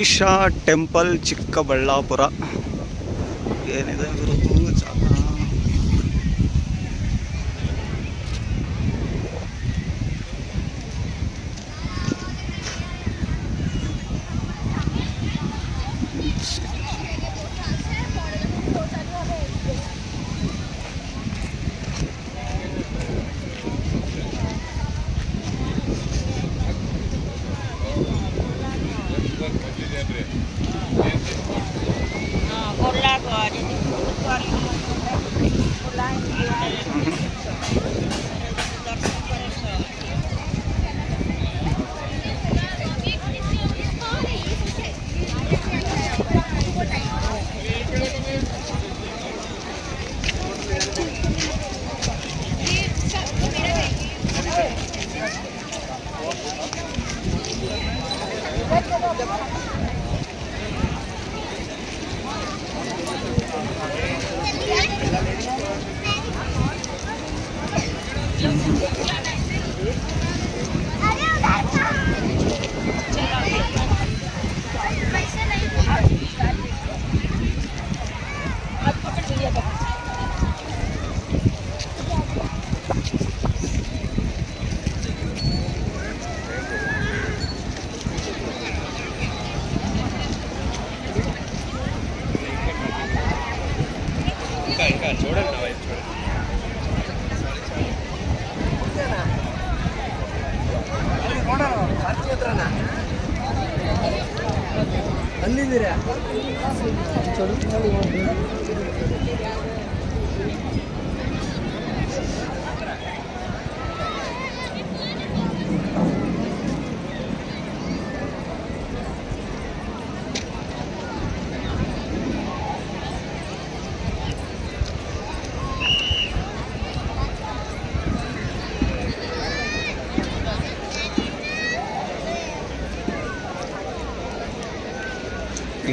Isha temple Chikkaballapur. ಏನಿದೆ চলুন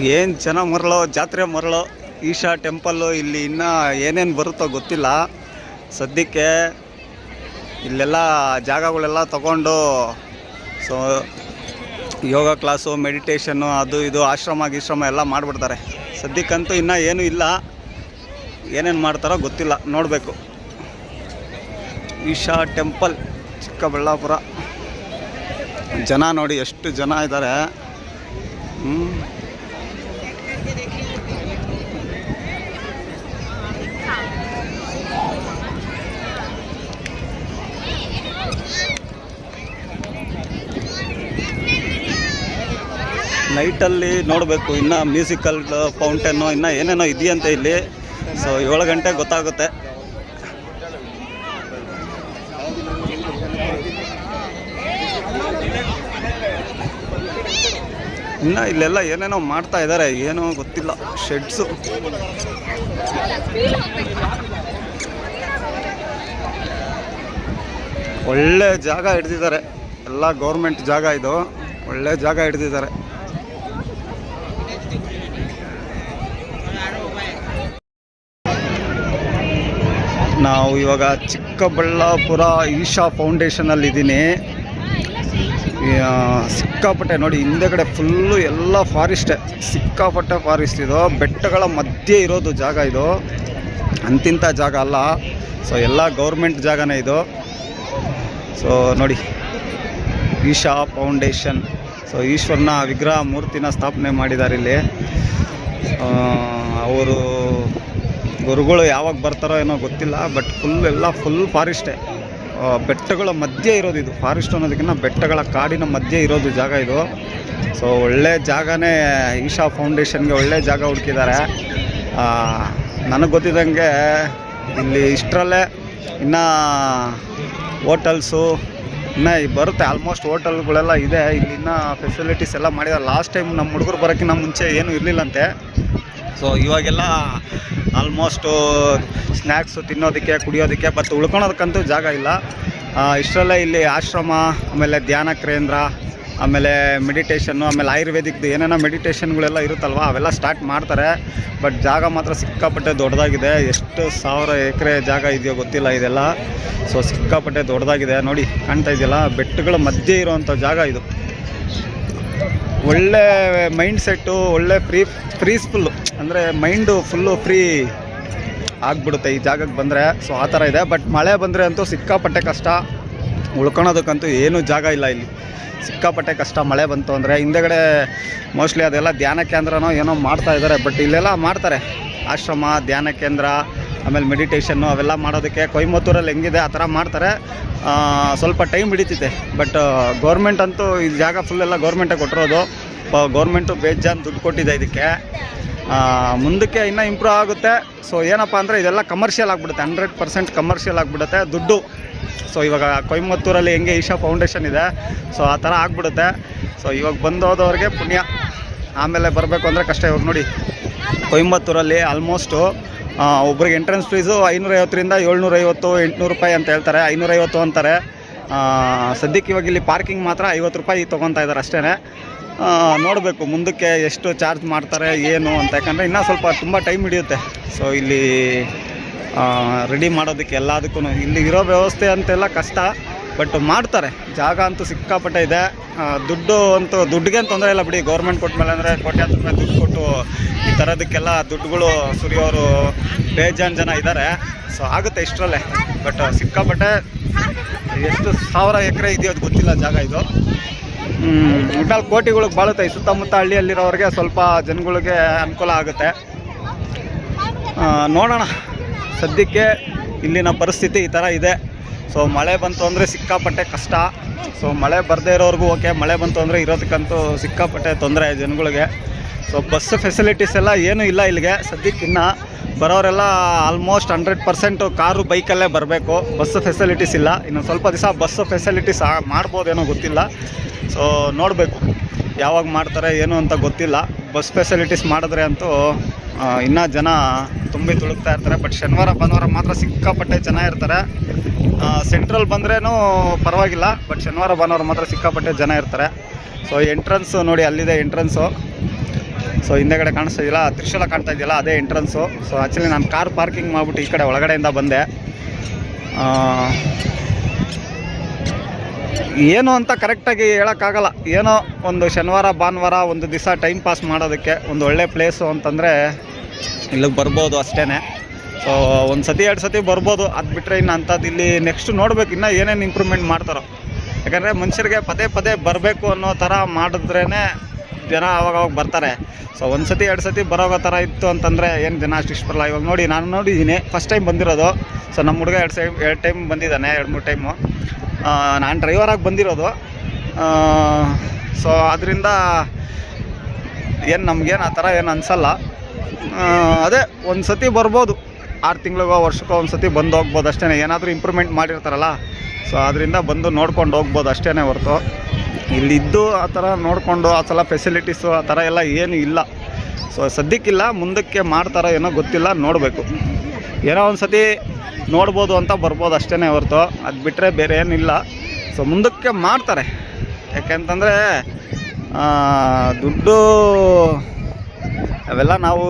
ಏನು ಜನ ಮರಳೋ, ಜಾತ್ರೆ ಮರಳು, ಈಶಾ ಟೆಂಪಲ್ಲು ಇಲ್ಲಿ ಇನ್ನೂ ಏನೇನು ಬರುತ್ತೋ ಗೊತ್ತಿಲ್ಲ. ಸದ್ಯಕ್ಕೆ ಇಲ್ಲೆಲ್ಲ ಜಾಗಗಳೆಲ್ಲ ತಗೊಂಡು ಸೊ, ಯೋಗ ಕ್ಲಾಸು ಮೆಡಿಟೇಷನ್ನು ಅದು ಇದು, ಆಶ್ರಮ, ಗೀಶ್ರಮ ಎಲ್ಲ ಮಾಡಿಬಿಡ್ತಾರೆ. ಸದ್ಯಕ್ಕಂತೂ ಇನ್ನೂ ಏನೂ ಇಲ್ಲ. ಏನೇನು ಮಾಡ್ತಾರೋ ಗೊತ್ತಿಲ್ಲ. ನೋಡಬೇಕು. ಈಶಾ ಟೆಂಪಲ್, ಚಿಕ್ಕಬಳ್ಳಾಪುರ. ಜನ ನೋಡಿ ಎಷ್ಟು ಜನ ಇದ್ದಾರೆ. ಹ್ಞೂ ನೈಟಲ್ಲಿ ನೋಡಬೇಕು. ಇನ್ನು ಮ್ಯೂಸಿಕಲ್ ಫೌಂಟೇನು ಇನ್ನು ಏನೇನೋ ಇದೆಯಂತೆ ಇಲ್ಲಿ. ಸೊ ಏಳು ಗಂಟೆ ಗೊತ್ತಾಗುತ್ತೆ. ಇನ್ನು ಇಲ್ಲೆಲ್ಲ ಏನೇನೋ ಮಾಡ್ತಾ ಇದ್ದಾರೆ ಏನೋ ಗೊತ್ತಿಲ್ಲ. ಶೆಡ್ಸು ಒಳ್ಳೆ ಜಾಗ ಹಿಡ್ದಿದ್ದಾರೆ. ಎಲ್ಲ ಗೌರ್ಮೆಂಟ್ ಜಾಗ ಇದು. ಒಳ್ಳೆ ಜಾಗ ಹಿಡ್ದಿದ್ದಾರೆ. ನಾವು ಇವಾಗ ಚಿಕ್ಕಬಳ್ಳಾಪುರ ಈಶಾ ಫೌಂಡೇಶನಲ್ಲಿದ್ದೀನಿ ಸಿಕ್ಕಾಪಟ್ಟೆ ನೋಡಿ, ಹಿಂದೆಗಡೆ ಫುಲ್ಲು ಎಲ್ಲ ಫಾರೆಸ್ಟೇ ಸಿಕ್ಕಾಪಟ್ಟೆ ಫಾರೆಸ್ಟ್ ಇದು. ಬೆಟ್ಟಗಳ ಮಧ್ಯೆ ಇರೋದು ಜಾಗ ಇದು. ಅಂತಿಂಥ ಜಾಗ ಅಲ್ಲ. ಸೊ ಎಲ್ಲ ಗೌರ್ಮೆಂಟ್ ಜಾಗನೇ ಇದು. ಸೊ ನೋಡಿ, ಈಶಾ ಫೌಂಡೇಶನ್ ಸೊ ಈಶ್ವರನ ವಿಗ್ರಹ ಮೂರ್ತಿನ ಸ್ಥಾಪನೆ ಮಾಡಿದ್ದಾರೆ ಇಲ್ಲಿ. ಅವರು ಗುರುಗಳು ಯಾವಾಗ ಬರ್ತಾರೋ ಏನೋ ಗೊತ್ತಿಲ್ಲ ಬಟ್ ಫುಲ್ ಎಲ್ಲ ಫುಲ್ ಫಾರೆಸ್ಟೇ ಬೆಟ್ಟಗಳ ಮಧ್ಯೆ ಇರೋದು ಇದು. ಫಾರೆಸ್ಟ್ ಅನ್ನೋದಕ್ಕಿಂತ ಬೆಟ್ಟಗಳ ಕಾಡಿನ ಮಧ್ಯೆ ಇರೋದು ಜಾಗ ಇದು. ಸೊ ಒಳ್ಳೆ ಜಾಗನೇ ಈಶಾ ಫೌಂಡೇಶನ್ಗೆ ಒಳ್ಳೆ ಜಾಗ ಹುಡುಕಿದ್ದಾರೆ. ನನಗೆ ಗೊತ್ತಿದ್ದಂಗೆ ಇಲ್ಲಿ ಇಷ್ಟರಲ್ಲೇ ಇನ್ನು ಹೋಟೆಲ್ಸು ಇನ್ನು ಬರುತ್ತೆ. ಆಲ್ಮೋಸ್ಟ್ ಹೋಟೆಲ್ಗಳೆಲ್ಲ ಇದೆ. ಇಲ್ಲಿ ಇನ್ನೂ ಫೆಸಿಲಿಟೀಸ್ ಎಲ್ಲ ಮಾಡಿದ್ದಾರೆ. ಲಾಸ್ಟ್ ಟೈಮ್ ನಮ್ಮ ಹುಡುಗರು ಬರೋಕ್ಕಿಂತ ಮುಂಚೆ ಏನೂ ಇರಲಿಲ್ಲಂತೆ. ಸೊ ಇವಾಗೆಲ್ಲ ಆಲ್ಮೋಸ್ಟು ಸ್ನ್ಯಾಕ್ಸು ತಿನ್ನೋದಕ್ಕೆ, ಕುಡಿಯೋದಕ್ಕೆ ಬಟ್ ಉಳ್ಕೊಳೋದಕ್ಕಂತೂ ಜಾಗ ಇಲ್ಲ. ಇಷ್ಟರಲ್ಲೇ ಇಲ್ಲಿ ಆಶ್ರಮ, ಆಮೇಲೆ ಧ್ಯಾನ ಕೇಂದ್ರ, ಆಮೇಲೆ ಮೆಡಿಟೇಷನ್ನು ಆಮೇಲೆ ಆಯುರ್ವೇದಿಕ್ದು ಏನೇನೋ ಮೆಡಿಟೇಷನ್ಗಳೆಲ್ಲ ಇರುತ್ತಲ್ವ, ಅವೆಲ್ಲ ಸ್ಟಾರ್ಟ್ ಮಾಡ್ತಾರೆ. ಬಟ್ ಜಾಗ ಮಾತ್ರ ಸಿಕ್ಕಾಪಟ್ಟೆ ದೊಡ್ಡದಾಗಿದೆ. ಎಷ್ಟು ಸಾವಿರ ಎಕರೆ ಜಾಗ ಇದೆಯೋ ಗೊತ್ತಿಲ್ಲ ಇದೆಲ್ಲ. ಸೊ ಸಿಕ್ಕಾಪಟ್ಟೆ ದೊಡ್ಡದಾಗಿದೆ. ನೋಡಿ, ಕಾಣ್ತಾ ಇದೆಯಲ್ಲ, ಬೆಟ್ಟಗಳ ಮಧ್ಯೆ ಇರುವಂಥ ಜಾಗ ಇದು. ಒಳ್ಳೆ ಮೈಂಡ್ ಸೆಟ್ಟು ಒಳ್ಳೆ ಫ್ರೀ ಫ್ರೀಸ್ಫುಲ್ಲು ಅಂದರೆ ಮೈಂಡು ಫುಲ್ಲು ಫ್ರೀ ಆಗ್ಬಿಡುತ್ತೆ ಈ ಜಾಗಕ್ಕೆ ಬಂದರೆ. ಸೊ ಆ ಥರ ಇದೆ. ಬಟ್ ಮಳೆ ಬಂದರೆ ಅಂತೂ ಸಿಕ್ಕಾಪಟ್ಟೆ ಕಷ್ಟ. ಉಳ್ಕೊಳೋದಕ್ಕಂತೂ ಏನೂ ಜಾಗ ಇಲ್ಲ ಇಲ್ಲಿ. ಸಿಕ್ಕಾಪಟ್ಟೆ ಕಷ್ಟ ಮಳೆ ಬಂತು ಅಂದರೆ ಹಿಂದೆಗಡೆ ಮೋಸ್ಟ್ಲಿ ಅದೆಲ್ಲ ಧ್ಯಾನ ಕೇಂದ್ರನೋ ಏನೋ ಮಾಡ್ತಾ ಇದ್ದಾರೆ ಬಟ್ ಇಲ್ಲೆಲ್ಲ ಮಾಡ್ತಾರೆ. ಆಶ್ರಮ, ಧ್ಯಾನ ಕೇಂದ್ರ, ಆಮೇಲೆ ಮೆಡಿಟೇಷನ್ನು ಅವೆಲ್ಲ ಮಾಡೋದಕ್ಕೆ ಕೊಯಮತ್ತೂರಲ್ಲಿ ಹೆಂಗಿದೆ, ಆ ಥರ ಮಾಡ್ತಾರೆ. ಸ್ವಲ್ಪ ಟೈಮ್ ಹಿಡಿತೈತೆ. ಬಟ್ ಗೌರ್ಮೆಂಟ್ ಅಂತೂ ಈ ಜಾಗ ಫುಲ್ಲೆಲ್ಲ ಗೌರ್ಮೆಂಟೇ ಕೊಟ್ಟಿರೋದು. ಗೌರ್ಮೆಂಟು ಬೇಜಾನ್ ದುಡ್ಡು ಕೊಟ್ಟಿದೆ ಇದಕ್ಕೆ. ಮುಂದಕ್ಕೆ ಇನ್ನೂ ಇಂಪ್ರೂವ್ ಆಗುತ್ತೆ. ಸೊ ಏನಪ್ಪ ಅಂದರೆ ಇದೆಲ್ಲ ಕಮರ್ಷಿಯಲ್ ಆಗಿಬಿಡುತ್ತೆ. ಹಂಡ್ರೆಡ್ ಪರ್ಸೆಂಟ್ ಕಮರ್ಷಿಯಲ್ ಆಗಿಬಿಡುತ್ತೆ ದುಡ್ಡು. ಸೊ ಇವಾಗ ಕೊಯಮತ್ತೂರಲ್ಲಿ ಹೆಂಗೆ ಈಶಾ ಫೌಂಡೇಶನ್ ಇದೆ. ಸೊ ಆ ಥರ ಆಗಿಬಿಡುತ್ತೆ. ಸೊ ಇವಾಗ ಬಂದೋದವ್ರಿಗೆ ಪುಣ್ಯ. ಆಮೇಲೆ ಬರಬೇಕು ಅಂದರೆ ಕಷ್ಟ. ಇವಾಗ ನೋಡಿ. ಕೊಯಂಬತ್ತೂರಲ್ಲಿ ಆಲ್ಮೋಸ್ಟು ಒಬ್ರಿಗೆ ಎಂಟ್ರೆನ್ಸ್ ಫೀಸು ಐನೂರೈವತ್ತರಿಂದ ಏಳ್ನೂರೈವತ್ತು, ಎಂಟುನೂರು ರೂಪಾಯಿ ಅಂತ ಹೇಳ್ತಾರೆ. ಐನೂರೈವತ್ತು ಅಂತಾರೆ. ಸದ್ಯಕ್ಕೆ ಇವಾಗ ಇಲ್ಲಿ ಪಾರ್ಕಿಂಗ್ ಮಾತ್ರ ಐವತ್ತು ರೂಪಾಯಿ ತೊಗೊತಾ ಇದ್ದಾರೆ ಅಷ್ಟೇ ನೋಡಬೇಕು ಮುಂದಕ್ಕೆ ಎಷ್ಟು ಚಾರ್ಜ್ ಮಾಡ್ತಾರೆ, ಏನು ಅಂತ. ಯಾಕಂದರೆ ಇನ್ನೂ ಸ್ವಲ್ಪ ತುಂಬ ಟೈಮ್ ಹಿಡಿಯುತ್ತೆ. ಸೊ ಇಲ್ಲಿ ರೆಡಿ ಮಾಡೋದಕ್ಕೆ ಎಲ್ಲದಕ್ಕೂ ಇಲ್ಲಿ ಇರೋ ವ್ಯವಸ್ಥೆ ಅಂತೆಲ್ಲ ಕಷ್ಟ ಬಟ್ ಮಾಡ್ತಾರೆ. ಜಾಗ ಅಂತೂ ಸಿಕ್ಕಾಪಟ್ಟೆ ಇದೆ. ದುಡ್ಡು ಅಂತೂ ದುಡ್ಡಿಗೆ ತೊಂದರೆ ಇಲ್ಲ ಬಿಡಿ. ಗೌರ್ಮೆಂಟ್ ಕೊಟ್ಟ ಮೇಲೆ ಅಂದರೆ ಕೋಟ್ಯಾಂತರ ರೂಪಾಯಿ ದುಡ್ಡು ಕೊಟ್ಟು ಈ ಥರದಕ್ಕೆಲ್ಲ ದುಡ್ಡುಗಳು ಸುರಿಯೋರು ಬೇಜಾನ್ ಜನ ಇದ್ದಾರೆ. ಸೊ ಆಗುತ್ತೆ ಇಷ್ಟರಲ್ಲೇ. ಬಟ್ ಸಿಕ್ಕಾಪಟ್ಟೆ ಎಷ್ಟು ಸಾವಿರ ಎಕರೆ ಇದೆಯೋ ಅದು ಗೊತ್ತಿಲ್ಲ ಜಾಗ ಇದು. ಒಟ್ನಲ್ಲಿ ಕೋಟಿಗಳಿಗೆ ಬಾಳುತ್ತೆ. ಈ ಸುತ್ತಮುತ್ತ ಹಳ್ಳಿಯಲ್ಲಿರೋರಿಗೆ ಸ್ವಲ್ಪ ಜನಗಳಿಗೆ ಅನುಕೂಲ ಆಗುತ್ತೆ. ನೋಡೋಣ. ಸದ್ಯಕ್ಕೆ ಇಲ್ಲಿನ ಪರಿಸ್ಥಿತಿ ಈ ಥರ ಇದೆ. ಸೊ ಮಳೆ ಬಂತು ಅಂದರೆ ಸಿಕ್ಕಾಪಟ್ಟೆ ಕಷ್ಟ. ಸೊ ಮಳೆ ಬರದೇ ಇರೋರಿಗೂ ಓಕೆ ಮಳೆ ಬಂತು ಅಂದರೆ ಇರೋದಕ್ಕಂತೂ ಸಿಕ್ಕಾಪಟ್ಟೆ ತೊಂದರೆ ಜನಗಳಿಗೆ. ಸೊ ಬಸ್ ಫೆಸಿಲಿಟೀಸ್ ಎಲ್ಲ ಏನೂ ಇಲ್ಲ ಇಲ್ಲಿಗೆ ಸದ್ಯಕ್ಕಿನ್ನ ಬರೋರೆಲ್ಲ ಆಲ್ಮೋಸ್ಟ್ ಹಂಡ್ರೆಡ್ ಪರ್ಸೆಂಟು ಕಾರು, ಬೈಕಲ್ಲೇ ಬರಬೇಕು. ಬಸ್ ಫೆಸಿಲಿಟೀಸ್ ಇಲ್ಲ. ಇನ್ನು ಸ್ವಲ್ಪ ದಿವಸ ಬಸ್ ಫೆಸಿಲಿಟೀಸ್ ಮಾಡ್ಬೋದೇನೋ ಗೊತ್ತಿಲ್ಲ. ಸೊ ನೋಡಬೇಕು ಯಾವಾಗ ಮಾಡ್ತಾರೆ, ಏನು ಅಂತ ಗೊತ್ತಿಲ್ಲ. ಬಸ್ ಫೆಸಿಲಿಟೀಸ್ ಮಾಡಿದ್ರೆ ಅಂತೂ ಇನ್ನೂ ಜನ ತುಂಬಿ ತುಳುಕ್ತಾ ಇರ್ತಾರೆ. ಬಟ್ ಶನಿವಾರ, ಭಾನುವಾರ ಮಾತ್ರ ಸಿಕ್ಕಾಪಟ್ಟೆ ಜನ ಇರ್ತಾರೆ. ಸೆಂಟ್ರಲ್ ಬಂದ್ರೇನು ಪರವಾಗಿಲ್ಲ ಬಟ್ ಶನಿವಾರ, ಭಾನುವಾರ ಮಾತ್ರ ಸಿಕ್ಕಾಪಟ್ಟೆ ಜನ ಇರ್ತಾರೆ. ಸೊ ಎಂಟ್ರೆನ್ಸು ನೋಡಿ, ಅಲ್ಲಿದೆ ಎಂಟ್ರೆನ್ಸು ಸೊ ಹಿಂದೆಗಡೆ ಕಾಣಿಸ್ತಾ ಇದೆಯಲ್ಲ, ತ್ರಿಶೂಲ ಕಾಣ್ತಾ ಇದೆಯಲ್ಲ, ಅದೇ ಎಂಟ್ರೆನ್ಸು ಸೊ ಆ್ಯಕ್ಚುಲಿ ನಾನು ಕಾರ್ ಪಾರ್ಕಿಂಗ್ ಮಾಡಿಬಿಟ್ಟು ಈ ಕಡೆ ಒಳಗಡೆಯಿಂದ ಬಂದೆ. ಏನು ಅಂತ ಕರೆಕ್ಟಾಗಿ ಹೇಳೋಕ್ಕಾಗಲ್ಲ. ಏನೋ ಒಂದು ಶನಿವಾರ, ಭಾನುವಾರ ಒಂದು ದಿವಸ ಟೈಮ್ ಪಾಸ್ ಮಾಡೋದಕ್ಕೆ ಒಂದು ಒಳ್ಳೆ ಪ್ಲೇಸು ಅಂತಂದರೆ ಇಲ್ಲಿಗೆ ಬರ್ಬೋದು ಅಷ್ಟೇ ಸೊ ಒಂದು ಸತಿ, ಎರಡು ಸತಿ ಬರ್ಬೋದು. ಅದು ಬಿಟ್ಟರೆ ಇನ್ನು ಅಂಥದ್ದು ಇಲ್ಲಿ ನೆಕ್ಸ್ಟ್ ನೋಡ್ಬೇಕು. ಇನ್ನೂ ಏನೇನು ಇಂಪ್ರೂವ್ಮೆಂಟ್ ಮಾಡ್ತಾರೋ. ಯಾಕಂದರೆ ಮನುಷ್ಯರಿಗೆ ಪದೇ ಪದೇ ಬರಬೇಕು ಅನ್ನೋ ಥರ ಮಾಡಿದ್ರೇ ಜನ ಆವಾಗವಾಗ ಬರ್ತಾರೆ. ಸೊ ಒಂದು ಸತಿ, ಎರಡು ಸತಿ ಬರೋಗೋ ಥರ ಇತ್ತು ಅಂತಂದರೆ ಏನು ಜನ ಅಷ್ಟು ಇಷ್ಟ ಬರಲ್ಲ. ಇವಾಗ ನೋಡಿ, ನಾನು ನೋಡಿದ್ದೀನಿ. ಫಸ್ಟ್ ಟೈಮ್ ಬಂದಿರೋದು. ಸೊ ನಮ್ಮ ಹುಡುಗ ಎರಡು ಸೈ ಎರಡು ಟೈಮ್ ಬಂದಿದ್ದಾನೆ, ಎರಡು ಮೂರು ಟೈಮು ನಾನು ಡ್ರೈವರಾಗಿ ಬಂದಿರೋದು. ಸೊ ಅದರಿಂದ ಏನು ನಮಗೇನು ಆ ಥರ ಏನು ಅನಿಸಲ್ಲ. ಅದೇ ಒಂದು ಸತಿ ಬರ್ಬೋದು. ಆರು ತಿಂಗಳಿಗೋ ವರ್ಷಕ್ಕೋ ಒಂದು ಸತಿ ಬಂದು ಹೋಗ್ಬೋದು ಅಷ್ಟೇ ಏನಾದರೂ ಇಂಪ್ರೂವ್ಮೆಂಟ್ ಮಾಡಿರ್ತಾರಲ್ಲ ಸೊ ಅದರಿಂದ ಬಂದು ನೋಡ್ಕೊಂಡು ಹೋಗ್ಬೋದು ಅಷ್ಟೇ ಹೊರತು. ಇಲ್ಲಿದ್ದು ಆ ಥರ ನೋಡಿಕೊಂಡು ಆ ಸಲ ಫೆಸಿಲಿಟೀಸು ಆ ಥರ ಎಲ್ಲ ಏನು ಇಲ್ಲ. ಸೊ ಸದ್ಯಕ್ಕಿಲ್ಲ ಮುಂದಕ್ಕೆ ಮಾಡ್ತಾರೋ ಏನೋ ಗೊತ್ತಿಲ್ಲ, ನೋಡಬೇಕು. ಏನೋ ಒಂದು ಸತಿ ನೋಡ್ಬೋದು ಅಂತ ಬರ್ಬೋದು ಅಷ್ಟೇ ಹೊರತು. ಅದು ಬಿಟ್ಟರೆ ಬೇರೆ ಏನಿಲ್ಲ. ಸೊ ಮುಂದಕ್ಕೆ ಮಾಡ್ತಾರೆ. ಯಾಕೆಂತಂದರೆ ದುಡ್ಡು ಅವೆಲ್ಲ ನಾವು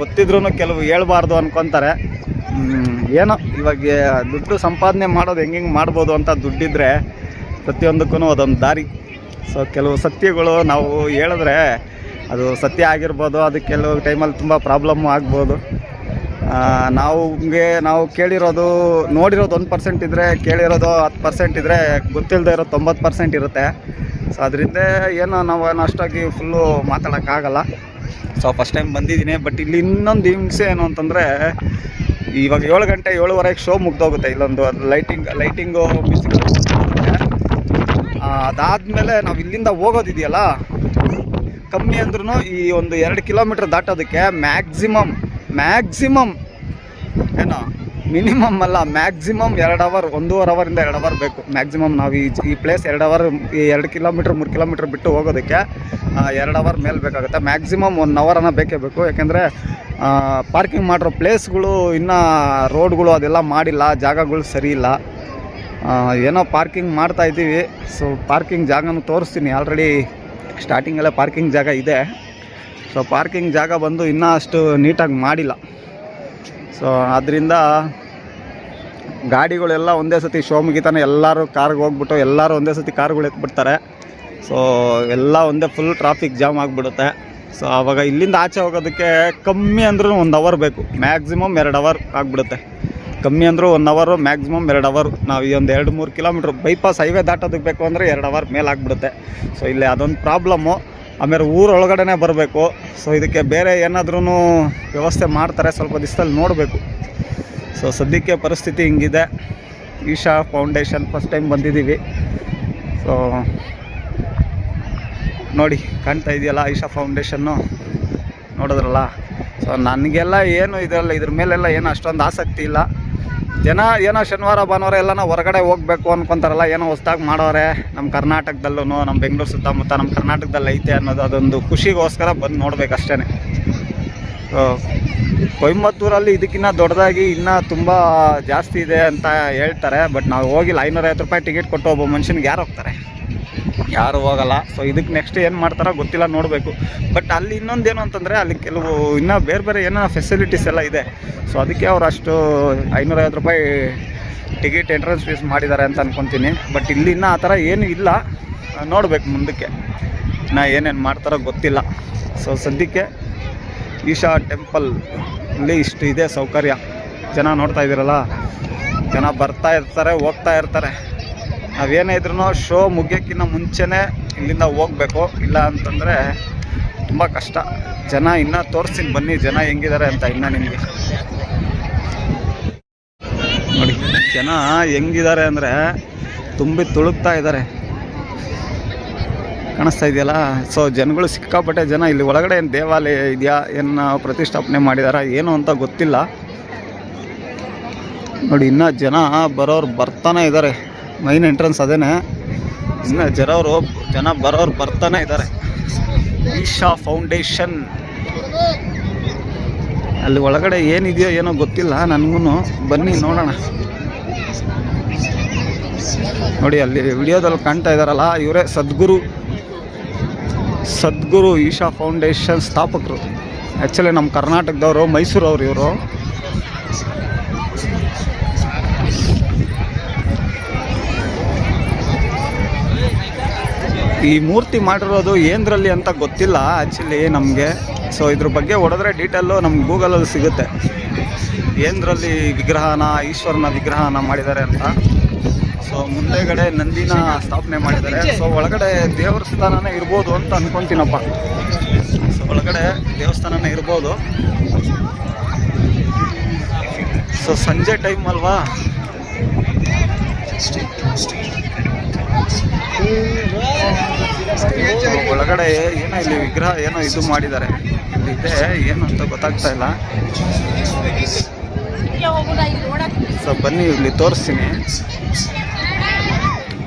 ಗೊತ್ತಿದ್ರೂ ಕೆಲವು ಹೇಳ್ಬಾರ್ದು ಅನ್ಕೊತಾರೆ. ಏನೋ ಇವಾಗ ದುಡ್ಡು ಸಂಪಾದನೆ ಮಾಡೋದು ಹೆಂಗೆ ಹೆಂಗೆ ಮಾಡ್ಬೋದು ಅಂತ ದುಡ್ಡಿದ್ರೆ ಪ್ರತಿಯೊಂದಕ್ಕೂ ಅದೊಂದು ದಾರಿ. ಸೊ ಕೆಲವು ಸತ್ಯಗಳು ನಾವು ಹೇಳಿದ್ರೆ ಅದು ಸತ್ಯ ಆಗಿರ್ಬೋದು, ಅದು ಕೆಲವು ಟೈಮಲ್ಲಿ ತುಂಬ ಪ್ರಾಬ್ಲಮ್ಮು ಆಗ್ಬೋದು. ಆ, ನಾವು ಕೇಳಿರೋದು ನೋಡಿರೋದು ಒಂದು ಪರ್ಸೆಂಟ್ ಇದ್ದರೆ ಕೇಳಿರೋದು ಹತ್ತು ಪರ್ಸೆಂಟ್ ಇದ್ದರೆ ಗೊತ್ತಿಲ್ಲದೆ ಇರೋದು ತೊಂಬತ್ತು ಪರ್ಸೆಂಟ್ ಇರುತ್ತೆ. ಸೊ ಅದರಿಂದ ಏನೋ ನಾವು ಅಷ್ಟಾಗಿ ಫುಲ್ಲು ಮಾತಾಡೋಕ್ಕಾಗಲ್ಲ. ಸೊ ಫಸ್ಟ್ ಟೈಮ್ ಬಂದಿದ್ದೀನಿ ಬಟ್ ಇಲ್ಲಿ ಇನ್ನೊಂದು ಹಿಂಸೆ ಏನು ಅಂತಂದರೆ ಇವಾಗ ಏಳು ಗಂಟೆ ಏಳುವರೆಗೆ ಶೋ ಮುಗ್ದೋಗುತ್ತೆ ಇಲ್ಲೊಂದು ಅದು ಲೈಟಿಂಗ್ ಲೈಟಿಂಗು ಮ್ಯೂಸಿಕ್ ಅದಾದಮೇಲೆ ನಾವು ಇಲ್ಲಿಂದ ಹೋಗೋದಿದೆಯಲ್ಲ ಕಮ್ಮಿ ಅಂದ್ರೂ ಈ ಒಂದು ಎರಡು ಕಿಲೋಮೀಟ್ರ್ ದಾಟೋದಕ್ಕೆ ಮ್ಯಾಕ್ಸಿಮಮ್ ಮ್ಯಾಕ್ಸಿಮಮ್ ಏನೋ ಮಿನಿಮಮ್ ಅಲ್ಲ ಮ್ಯಾಕ್ಸಿಮಮ್ ಎರಡು ಅವರ್ ಒಂದೂವರೆ ಅವರಿಂದ ಎರಡು ಅವರ್ ಬೇಕು. ಮ್ಯಾಕ್ಸಿಮಮ್ ನಾವು ಈ ಈ ಪ್ಲೇಸ್ ಎರಡು ಅವರ್ ಈ ಎರಡು ಕಿಲೋಮೀಟ್ರ್ ಮೂರು ಕಿಲೋಮೀಟ್ರ್ ಬಿಟ್ಟು ಹೋಗೋದಕ್ಕೆ ಎರಡು ಅವರ್ ಮೇಲೆ ಬೇಕಾಗುತ್ತೆ. ಮ್ಯಾಕ್ಸಿಮಮ್ ಒನ್ ಅವರನ್ನ ಬೇಕೇ ಬೇಕು. ಯಾಕೆಂದರೆ ಪಾರ್ಕಿಂಗ್ ಮಾಡಿರೋ ಪ್ಲೇಸ್ಗಳು ಇನ್ನೂ ರೋಡ್ಗಳು ಅದೆಲ್ಲ ಮಾಡಿಲ್ಲ, ಜಾಗಗಳು ಸರಿ ಇಲ್ಲ. ಏನೋ ಪಾರ್ಕಿಂಗ್ ಮಾಡ್ತಾಯಿದ್ದೀವಿ ಸೊ ಪಾರ್ಕಿಂಗ್ ಜಾಗನೂ ತೋರಿಸ್ತೀನಿ. ಆಲ್ರೆಡಿ ಸ್ಟಾರ್ಟಿಂಗಲ್ಲೇ ಪಾರ್ಕಿಂಗ್ ಜಾಗ ಇದೆ. ಸೊ ಪಾರ್ಕಿಂಗ್ ಜಾಗ ಬಂದು ಇನ್ನೂ ಅಷ್ಟು ನೀಟಾಗಿ ಮಾಡಿಲ್ಲ. ಸೊ ಆದ್ದರಿಂದ ಗಾಡಿಗಳೆಲ್ಲ ಒಂದೇ ಸತಿ ಶೋ ಮುಗಿತಾನೆ ಎಲ್ಲರೂ ಕಾರ್ಗೆ ಹೋಗ್ಬಿಟ್ಟು ಎಲ್ಲರೂ ಒಂದೇ ಸತಿ ಕಾರ್ಗಳು ಎತ್ಬಿಡ್ತಾರೆ. ಸೊ ಎಲ್ಲ ಒಂದೇ ಫುಲ್ ಟ್ರಾಫಿಕ್ ಜಾಮ್ ಆಗಿಬಿಡುತ್ತೆ. ಸೊ ಆವಾಗ ಇಲ್ಲಿಂದ ಆಚೆ ಹೋಗೋದಕ್ಕೆ ಕಮ್ಮಿ ಅಂದ್ರೂ ಒಂದು ಅವರ್ ಬೇಕು. ಮ್ಯಾಕ್ಸಿಮಮ್ ಎರಡು ಅವರ್ ಆಗಿಬಿಡುತ್ತೆ. ಕಮ್ಮಿ ಅಂದರೂ ಒನ್ ಅವರು ಮ್ಯಾಕ್ಸಿಮಮ್ ಎರಡು ಅವರ್ ನಾವು ಈ ಒಂದು ಎರಡು ಮೂರು ಕಿಲೋಮೀಟ್ರ್ ಬೈಪಾಸ್ ಹೈವೇ ದಾಟೋದಕ್ಕೆ ಬೇಕು ಅಂದರೆ ಎರಡು ಅವರ್ ಮೇಲೆ ಆಗಿಬಿಡುತ್ತೆ. ಸೊ ಇಲ್ಲಿ ಅದೊಂದು ಪ್ರಾಬ್ಲಮ್ಮು ಆಮೇಲೆ ಊರೊಳಗಡೆ ಬರಬೇಕು. ಸೊ ಇದಕ್ಕೆ ಬೇರೆ ಏನಾದ್ರೂ ವ್ಯವಸ್ಥೆ ಮಾಡ್ತಾರೆ. ಸ್ವಲ್ಪ ದಿವಸದಲ್ಲಿ ನೋಡಬೇಕು. ಸೊ ಸದ್ಯಕ್ಕೆ ಪರಿಸ್ಥಿತಿ ಹಿಂಗಿದೆ. ಈಶಾ ಫೌಂಡೇಶನ್ ಫಸ್ಟ್ ಟೈಮ್ ಬಂದಿದ್ದೀವಿ. ಸೊ ನೋಡಿ, ಕಾಣ್ತಾ ಇದೆಯಲ್ಲ ಈಶಾ ಫೌಂಡೇಶನ್ನು? ನೋಡಿದ್ರಲ್ಲ? ಸೊ ನನಗೆಲ್ಲ ಏನು ಇದೆಲ್ಲ, ಇದ್ರ ಮೇಲೆಲ್ಲ ಏನು ಅಷ್ಟೊಂದು ಆಸಕ್ತಿ ಇಲ್ಲ. ಜನ ಏನೋ ಶನಿವಾರ, ಭಾನುವಾರ ಎಲ್ಲನೋ ಹೊರಗಡೆ ಹೋಗ್ಬೇಕು ಅನ್ಕೊಂತಾರಲ್ಲ, ಏನೋ ಹೊಸ್ದಾಗಿ ಮಾಡೋರೆ. ನಮ್ಮ ಕರ್ನಾಟಕದಲ್ಲೂ ನಮ್ಮ ಬೆಂಗಳೂರು ಸುತ್ತಮುತ್ತ ನಮ್ಮ ಕರ್ನಾಟಕದಲ್ಲಿ ಐತೆ ಅನ್ನೋದು ಅದೊಂದು ಖುಷಿಗೋಸ್ಕರ ಬಂದು ನೋಡ್ಬೇಕು ಅಷ್ಟೇ ಕೊಯಂಬತ್ತೂರಲ್ಲಿ ಇದಕ್ಕಿಂತ ದೊಡ್ಡದಾಗಿ ಇನ್ನೂ ತುಂಬ ಜಾಸ್ತಿ ಇದೆ ಅಂತ ಹೇಳ್ತಾರೆ, ಬಟ್ ನಾವು ಹೋಗಿಲ್ಲ. ಐನೂರೈವತ್ತು ರೂಪಾಯಿ ಟಿಕೆಟ್ ಕೊಟ್ಟು ಒಬ್ಬ ಮನುಷ್ಯನಿಗೆ ಯಾರು ಹೋಗ್ತಾರೆ? ಯಾರು ಹೋಗಲ್ಲ. ಸೊ ಇದಕ್ಕೆ ನೆಕ್ಸ್ಟ್ ಏನು ಮಾಡ್ತಾರೋ ಗೊತ್ತಿಲ್ಲ, ನೋಡಬೇಕು. ಬಟ್ ಅಲ್ಲಿ ಇನ್ನೊಂದೇನು ಅಂತಂದರೆ, ಅಲ್ಲಿ ಕೆಲವು ಇನ್ನೂ ಬೇರೆ ಬೇರೆ ಏನೋ ಫೆಸಿಲಿಟೀಸ್ ಎಲ್ಲ ಇದೆ. ಸೊ ಅದಕ್ಕೆ ಅವರು ಅಷ್ಟು ಐನೂರೈವತ್ತು ರೂಪಾಯಿ ಟಿಕೆಟ್ ಎಂಟ್ರೆನ್ಸ್ ಫೀಸ್ ಮಾಡಿದ್ದಾರೆ ಅಂತ ಅಂದ್ಕೊತೀನಿ ಬಟ್ ಇಲ್ಲಿ ಇನ್ನೂ ಆ ಥರ ಏನು ಇಲ್ಲ. ನೋಡಬೇಕು ಮುಂದಕ್ಕೆ. ನಾ ಏನೇನು ಮಾಡ್ತಾರೋ ಗೊತ್ತಿಲ್ಲ. ಸೊ ಸದ್ಯಕ್ಕೆ ಈಶಾ ಟೆಂಪಲ್ ಇಲ್ಲಿ ಇಷ್ಟು ಇದೆ ಸೌಕರ್ಯ. ಜನ ನೋಡ್ತಾ ಇದ್ದೀರಲ್ಲ? ಜನ ಬರ್ತಾ ಇರ್ತಾರೆ, ಹೋಗ್ತಾ ಇರ್ತಾರೆ. ನಾವೇನೇ ಇದ್ರೂ ಶೋ ಮುಗಿಯೋಕ್ಕಿಂತ ಮುಂಚೆನೇ ಇಲ್ಲಿಂದ ಹೋಗ್ಬೇಕು. ಇಲ್ಲ ಅಂತಂದರೆ ತುಂಬ ಕಷ್ಟ. ಜನ ಇನ್ನೂ ತೋರಿಸ್ತೀನಿ ಬನ್ನಿ, ಜನ ಹೆಂಗಿದ್ದಾರೆ ಅಂತ ಇನ್ನೂ ನಿಮಗೆ. ನೋಡಿ, ಜನ ಹೆಂಗಿದ್ದಾರೆ ಅಂದರೆ ತುಂಬಿ ತುಳುಕ್ತಾ ಇದ್ದಾರೆ ಕಾಣಿಸ್ತಾ ಇದೆಯಲ್ಲ? ಸೊ ಜನಗಳು ಸಿಕ್ಕಾಪಟ್ಟೆ ಜನ ಇಲ್ಲಿ ಒಳಗಡೆ ಏನು ದೇವಾಲಯ ಇದೆಯಾ? ಏನು ಪ್ರತಿಷ್ಠಾಪನೆ ಮಾಡಿದಾರಾ? ಏನು ಅಂತ ಗೊತ್ತಿಲ್ಲ. ನೋಡಿ, ಇನ್ನೂ ಜನ ಬರೋರು ಬರ್ತಾನೆ ಇದ್ದಾರೆ ಮೈನ್ ಎಂಟ್ರೆನ್ಸ್ ಅದೇನೆ. ಇನ್ನು ಜನವರು ಜನ ಬರೋರು ಬರ್ತಾನೆ ಇದ್ದಾರೆ ಈಶಾ ಫೌಂಡೇಶನ್. ಅಲ್ಲಿ ಒಳಗಡೆ ಏನಿದೆಯೋ ಏನೋ ಗೊತ್ತಿಲ್ಲ ನನಗೂ ಬನ್ನಿ ನೋಡೋಣ. ನೋಡಿ, ಅಲ್ಲಿ ವಿಡಿಯೋದಲ್ಲಿ ಕಾಣ್ತಾ ಇದ್ದಾರಲ್ಲ ಇವರೇ ಸದ್ಗುರು. ಸದ್ಗುರು ಈಶಾ ಫೌಂಡೇಶನ್ ಸ್ಥಾಪಕರು. ಆ್ಯಕ್ಚುಲಿ ನಮ್ಮ ಕರ್ನಾಟಕದವರು, ಮೈಸೂರವ್ರು ಇವರು. ಈ ಮೂರ್ತಿ ಮಾಡಿರೋದು ಏನರಲ್ಲಿ ಅಂತ ಗೊತ್ತಿಲ್ಲ ಆ್ಯಕ್ಚುಲಿ ನಮಗೆ. ಸೊ ಇದ್ರ ಬಗ್ಗೆ ಹೊಡೆದ್ರೆ ಡೀಟೇಲು ನಮ್ಗೆ ಗೂಗಲಲ್ಲಿ ಸಿಗುತ್ತೆ. ಏನರಲ್ಲಿ ವಿಗ್ರಹನ, ಈಶ್ವರನ ವಿಗ್ರಹನ ಮಾಡಿದ್ದಾರೆ ಅಂತ. ಸೊ ಮುಂದೆಗಡೆ ನಂದಿನ ಸ್ಥಾಪನೆ ಮಾಡಿದ್ದಾರೆ. ಸೊ ಒಳಗಡೆ ದೇವಸ್ಥಾನನೇ ಇರ್ಬೋದು ಅಂತ ಅನ್ಕೊಂತೀನಪ್ಪ. ಸೊ ಒಳಗಡೆ ದೇವಸ್ಥಾನನೇ ಇರ್ಬೋದು. ಸೊ ಸಂಜೆ ಟೈಮ್ ಅಲ್ವಾ? ಒಳಗಡೆ ಏನೋ ಇಲ್ಲಿ ವಿಗ್ರಹ ಏನೋ ಇದು ಮಾಡಿದ್ದಾರೆ. ಇಲ್ಲಿದೆ ಏನು ಅಂತ ಗೊತ್ತಾಗ್ತಾ ಇಲ್ಲ. ಸೊ ಬನ್ನಿ, ಇಲ್ಲಿ ತೋರಿಸ್ತೀನಿ.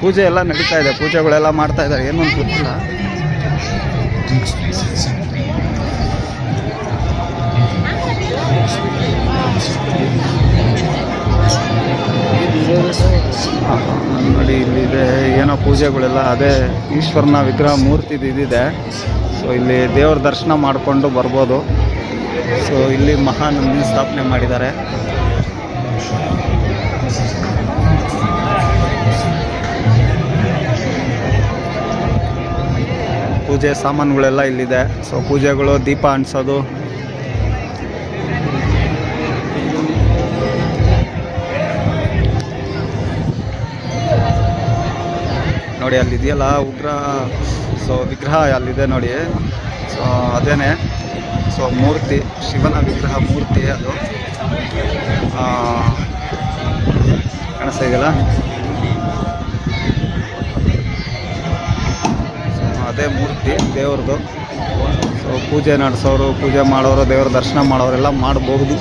ಪೂಜೆ ಎಲ್ಲ ನಡೀತಾ ಇದೆ, ಪೂಜೆಗಳೆಲ್ಲ ಮಾಡ್ತಾ ಇದ್ದಾರೆ, ಏನು ಅಂತ ಗೊತ್ತಿಲ್ಲ. ನೋಡಿ, ಇಲ್ಲಿದೆ, ಏನೋ ಪೂಜೆಗಳೆಲ್ಲ, ಅದೇ ಈಶ್ವರನ ವಿಗ್ರಹ ಮೂರ್ತಿ ಇದಿದೆ. ಸೊ ಇಲ್ಲಿ ದೇವ್ರ ದರ್ಶನ ಮಾಡಿಕೊಂಡು ಬರ್ಬೋದು. ಸೊ ಇಲ್ಲಿ ಮಹಾನಂದಿ ಸ್ಥಾಪನೆ ಮಾಡಿದ್ದಾರೆ. ಪೂಜೆ ಸಾಮಾನುಗಳೆಲ್ಲ ಇಲ್ಲಿದೆ. ಸೊ ಪೂಜೆಗಳು ದೀಪ ಅಂಟಿಸೋದು ನೋಡಿ, ಅಲ್ಲಿದೆಯಲ್ಲ ಉಗ್ರ? ಸೊ ವಿಗ್ರಹ ಅಲ್ಲಿದೆ ನೋಡಿ. ಸೊ ಅದೇನೆ. ಸೊ ಮೂರ್ತಿ, ಶಿವನ ವಿಗ್ರಹ ಮೂರ್ತಿ ಅದು. ಕಾಣಿಸ್ತಾ ಅದೇ ಮೂರ್ತಿ ದೇವ್ರದ್ದು ಸೊ ಪೂಜೆ ನಡೆಸೋರು, ಪೂಜೆ ಮಾಡೋರು, ದೇವ್ರ ದರ್ಶನ ಮಾಡೋರೆಲ್ಲ ಮಾಡಬಹುದು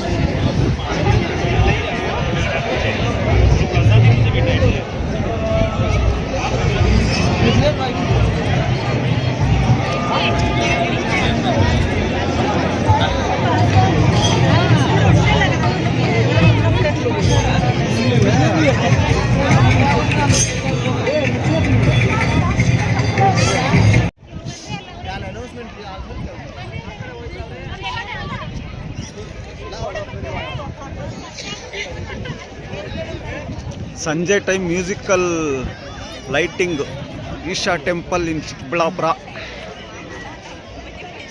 ಸಂಜೆ time musical lighting Isha temple in Chikkaballapura.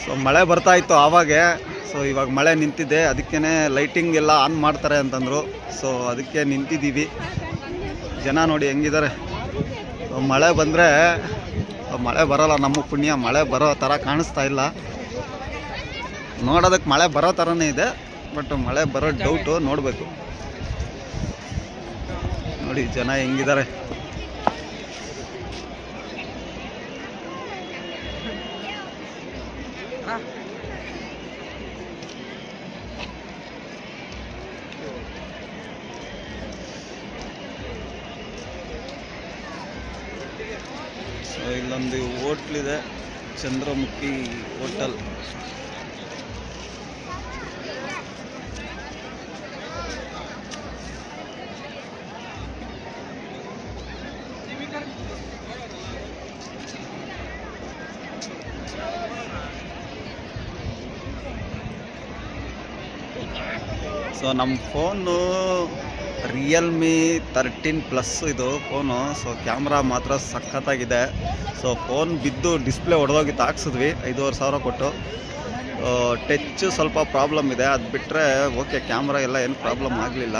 So ಮಳೆ ಬರ್ತಾ ಇತ್ತು ಆವಾಗೆ. ಸೊ ಇವಾಗ ಮಳೆ ನಿಂತಿದೆ. ಅದಕ್ಕೇ ಲೈಟಿಂಗ್ ಎಲ್ಲ ಆನ್ ಮಾಡ್ತಾರೆ ಅಂತಂದರು. ಸೊ ಅದಕ್ಕೆ ನಿಂತಿದ್ದೀವಿ. ಜನ ನೋಡಿ ಹೆಂಗಿದ್ದಾರೆ. ಮಳೆ ಬಂದರೆ ಮಳೆ ಬರೋಲ್ಲ. ನಮ್ಮ ಪುಣ್ಯ ಮಳೆ ಬರೋ ಥರ ಕಾಣಿಸ್ತಾ ಇಲ್ಲ. ನೋಡೋದಕ್ಕೆ ಮಳೆ ಬರೋ ಥರನೇ ಇದೆ. ಬಟ್ ಮಳೆ ಬರೋ ಡೌಟು ನೋಡಬೇಕು. ನೋಡಿ ಜನ ಹೆಂಗಿದ್ದಾರೆ ಸೊ ಇಲ್ಲೊಂದು ಹೋಟ್ಲಿದೆ ಚಂದ್ರಮುಖಿ ಹೋಟೆಲ್ ನಮ್ಮ ಫೋನು ರಿಯಲ್ಮಿ ತರ್ಟೀನ್ ಪ್ಲಸ್ ಇದು ಫೋನು. ಸೊ ಕ್ಯಾಮ್ರಾ ಮಾತ್ರ ಸಖತ್ತಾಗಿದೆ. ಸೊ ಫೋನ್ ಬಿದ್ದು ಡಿಸ್ಪ್ಲೇ ಹೊಡೆದೋಗಿ ತಾಕ್ಸಿದ್ವಿ. ಐದೂವರೆ ಸಾವಿರ ಕೊಟ್ಟು. ಟಚ್ ಸ್ವಲ್ಪ ಪ್ರಾಬ್ಲಮ್ ಇದೆ. ಅದು ಬಿಟ್ಟರೆ ಓಕೆ ಕ್ಯಾಮ್ರಾ ಎಲ್ಲ ಏನು ಪ್ರಾಬ್ಲಮ್ ಆಗಲಿಲ್ಲ.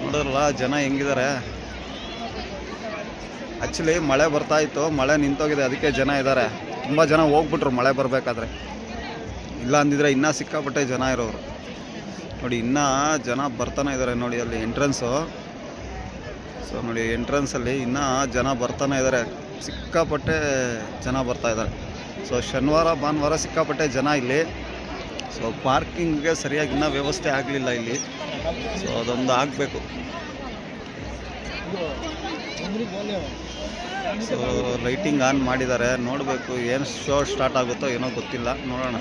ನೋಡಿದ್ರಲ್ಲ, ಜನ ಹೆಂಗಿದ್ದಾರೆ ಆ್ಯಕ್ಚುಲಿ ಮಳೆ ಬರ್ತಾ ಇತ್ತು. ಮಳೆ ನಿಂತೋಗಿದೆ. ಅದಕ್ಕೆ ಜನ ಇದ್ದಾರೆ ತುಂಬ ಜನ ಹೋಗ್ಬಿಟ್ರು ಮಳೆ ಬರಬೇಕಾದ್ರೆ. ಇಲ್ಲ ಅಂದಿದ್ರೆ ಇನ್ನೂ ಸಿಕ್ಕಾಪಟ್ಟೆ ಜನ ಇರೋರು. ನೋಡಿ, ಇನ್ನೂ ಜನ ಬರ್ತಾನೆ ಇದ್ದಾರೆ ನೋಡಿ ಅಲ್ಲಿ ಎಂಟ್ರೆನ್ಸು ಸೊ ನೋಡಿ ಎಂಟ್ರೆನ್ಸಲ್ಲಿ ಇನ್ನೂ ಜನ ಬರ್ತಾನೆ ಇದ್ದಾರೆ. ಸಿಕ್ಕಾಪಟ್ಟೆ ಜನ ಬರ್ತಾ ಇದ್ದಾರೆ. ಸೊ ಶನಿವಾರ, ಭಾನುವಾರ ಸಿಕ್ಕಾಪಟ್ಟೆ ಜನ ಇಲ್ಲಿ. ಸೊ ಪಾರ್ಕಿಂಗ್ಗೆ ಸರಿಯಾಗಿ ಇನ್ನೂ ವ್ಯವಸ್ಥೆ ಆಗಲಿಲ್ಲ ಇಲ್ಲಿ. ಸೊ ಅದೊಂದು ಆಗಬೇಕು. ಸೊ ಲೈಟಿಂಗ್ ಆನ್ ಮಾಡಿದ್ದಾರೆ. ನೋಡಬೇಕು ಏನು ಶೋ ಸ್ಟಾರ್ಟ್ ಆಗುತ್ತೋ ಏನೋ ಗೊತ್ತಿಲ್ಲ. ನೋಡೋಣ.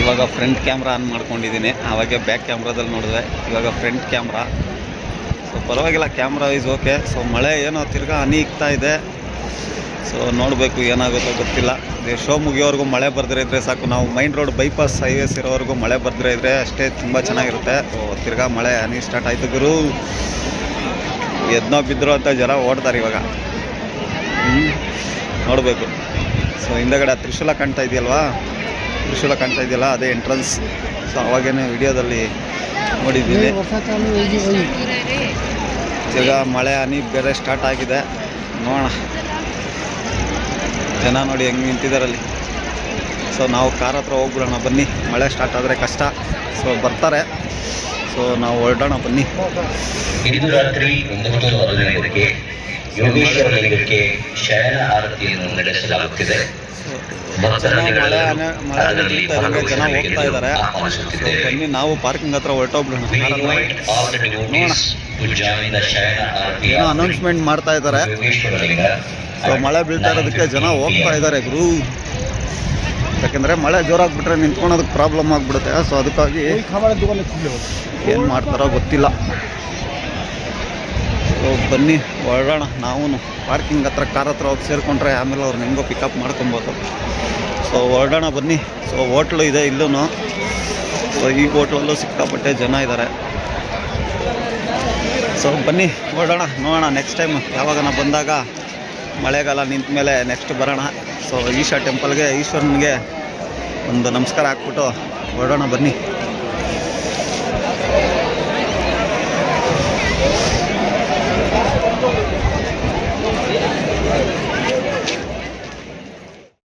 ಇವಾಗ ಫ್ರಂಟ್ ಕ್ಯಾಮ್ರಾ ಆನ್ ಮಾಡ್ಕೊಂಡಿದ್ದೀನಿ. ಆವಾಗ ಬ್ಯಾಕ್ ಕ್ಯಾಮ್ರಾದಲ್ಲಿ ನೋಡಿದೆ. ಇವಾಗ ಫ್ರಂಟ್ ಕ್ಯಾಮ್ರಾ ಪರವಾಗಿಲ್ಲ ಕ್ಯಾಮ್ರಾ ಇಸ್ ಓಕೆ ಸೊ ಮಳೆ ಏನೋ ತಿರ್ಗಾ ಇಕ್ತಾ ಇದೆ. ಸೊ ನೋಡಬೇಕು ಏನಾಗುತ್ತೋ ಗೊತ್ತಿಲ್ಲ. ಅದೇ ಶೋ ಮುಗಿಯೋವರೆಗೂ ಮಳೆ ಬರೆದ್ರೆ ಇದ್ದರೆ ಸಾಕು. ನಾವು ಮೈನ್ ರೋಡ್ ಬೈಪಾಸ್ ಹೈವೇಸ್ ಇರೋವರೆಗೂ ಮಳೆ ಬರೆದ್ರೆ ಇದ್ದರೆ ಅಷ್ಟೇ ತುಂಬ ಚೆನ್ನಾಗಿರುತ್ತೆ. ಸೊ ತಿರ್ಗಾ ಮಳೆ, ಹನಿ ಸ್ಟಾರ್ಟ್ ಆಯಿತು ಗುರು. ಎದ್ನೋ ಬಿದ್ದರು ಅಂತ ಜನ ಓಡ್ತಾರೆ ಇವಾಗ. ನೋಡಬೇಕು. ಸೊ ಹಿಂದಗಡೆ ತ್ರಿಶೂಲ ಕಾಣ್ತಾ ಇದೆಯಲ್ವಾ? ತ್ರಿಶೂಲ ಕಾಣ್ತಾ ಇದೆಯಲ್ಲ, ಅದೇ ಎಂಟ್ರೆನ್ಸ್ ಸೊ ಅವಾಗೇನೆ ವಿಡಿಯೋದಲ್ಲಿ ನೋಡಿದ್ದೀನಿ. ತಿರ್ಗಾ ಮಳೆ ಹನಿ ಬೇರೆ ಸ್ಟಾರ್ಟ್ ಆಗಿದೆ. ನೋಡೋಣ. ಜನ ನೋಡಿ ಹೆಂಗೆ ನಿಂತಿದ್ದಾರಲ್ಲಿ ಸೊ ನಾವು ಕಾರ್ ಹತ್ರ ಹೋಗ್ಬಿಡೋಣ. ಬನ್ನಿ. ಮಳೆ ಸ್ಟಾರ್ಟ್ ಆದರೆ ಕಷ್ಟ. ಸೊ ಬರ್ತಾರೆ. ಸೊ ನಾವು ಹೊರಡೋಣ. ಬನ್ನಿ. ಇಂದು ರಾತ್ರಿ ಒಂಬತ್ತು ಯೋಗೇಶ್ವರ ಲಿಂಗಕ್ಕೆ ಶಯನ ಆರತಿಯನ್ನು ನಡೆಸಲಾಗುತ್ತಿದೆ. ಜನ ಮಳೆ ಹೋಗ್ತಾ ಇದ್ದಾರೆ. ಬನ್ನಿ ನಾವು ಪಾರ್ಕಿಂಗ್ ಹತ್ರ ಹೊರಟೋಗ್ಬಿಡೋಣ. We ಏನೋ ಅನೌನ್ಸ್ಮೆಂಟ್ ಮಾಡ್ತಾ ಇದ್ದಾರೆ. ಸೊ ಮಳೆ ಬೀಳ್ತಾ ಇರೋದಕ್ಕೆ ಜನ ಹೋಗ್ತಾ ಇದ್ದಾರೆ ಗುರು. ಯಾಕಂದರೆ ಮಳೆ ಜೋರಾಗ್ಬಿಟ್ರೆ ನಿಂತ್ಕೊಳೋದಕ್ಕೆ ಪ್ರಾಬ್ಲಮ್ ಆಗಿಬಿಡುತ್ತೆ. ಸೊ ಅದಕ್ಕಾಗಿ ಏನು ಮಾಡ್ತಾರೋ ಗೊತ್ತಿಲ್ಲ. ಸೊ ಬನ್ನಿ ಹೊರಡೋಣ. ನಾವು ಪಾರ್ಕಿಂಗ್ ಹತ್ರ ಕಾರ್ ಹತ್ರ ಹೋಗಿ ಸೇರಿಕೊಂಡ್ರೆ ಆಮೇಲೆ ಅವ್ರು ಹೆಂಗೋ ಪಿಕಪ್ ಮಾಡ್ಕೊಬೋದು. ಸೊ ಹೊರಡೋಣ ಬನ್ನಿ. ಸೊ ಹೋಟ್ಲು ಇದೆ ಇಲ್ಲೂ ಸೊ ಈ ಹೋಟ್ಲಲ್ಲೂ ಸಿಕ್ಕಾಪಟ್ಟೆ ಜನ ಇದ್ದಾರೆ. ಸೊ ಬನ್ನಿ ಹೊರಡೋಣ ನೋಡೋಣ ನೆಕ್ಸ್ಟ್ ಟೈಮ್ ಯಾವಾಗ ನಾವು ಬಂದಾಗ ಮಳೆಗಾಲ ನಿಂತ ಮೇಲೆ ನೆಕ್ಸ್ಟ್ ಬರೋಣ. ಸೊ ಈಶಾ ಟೆಂಪಲ್ಗೆ ಈಶ್ವರನಿಗೆ ಒಂದು ನಮಸ್ಕಾರ ಹಾಕ್ಬಿಟ್ಟು ಹೊರಡೋಣ ಬನ್ನಿ.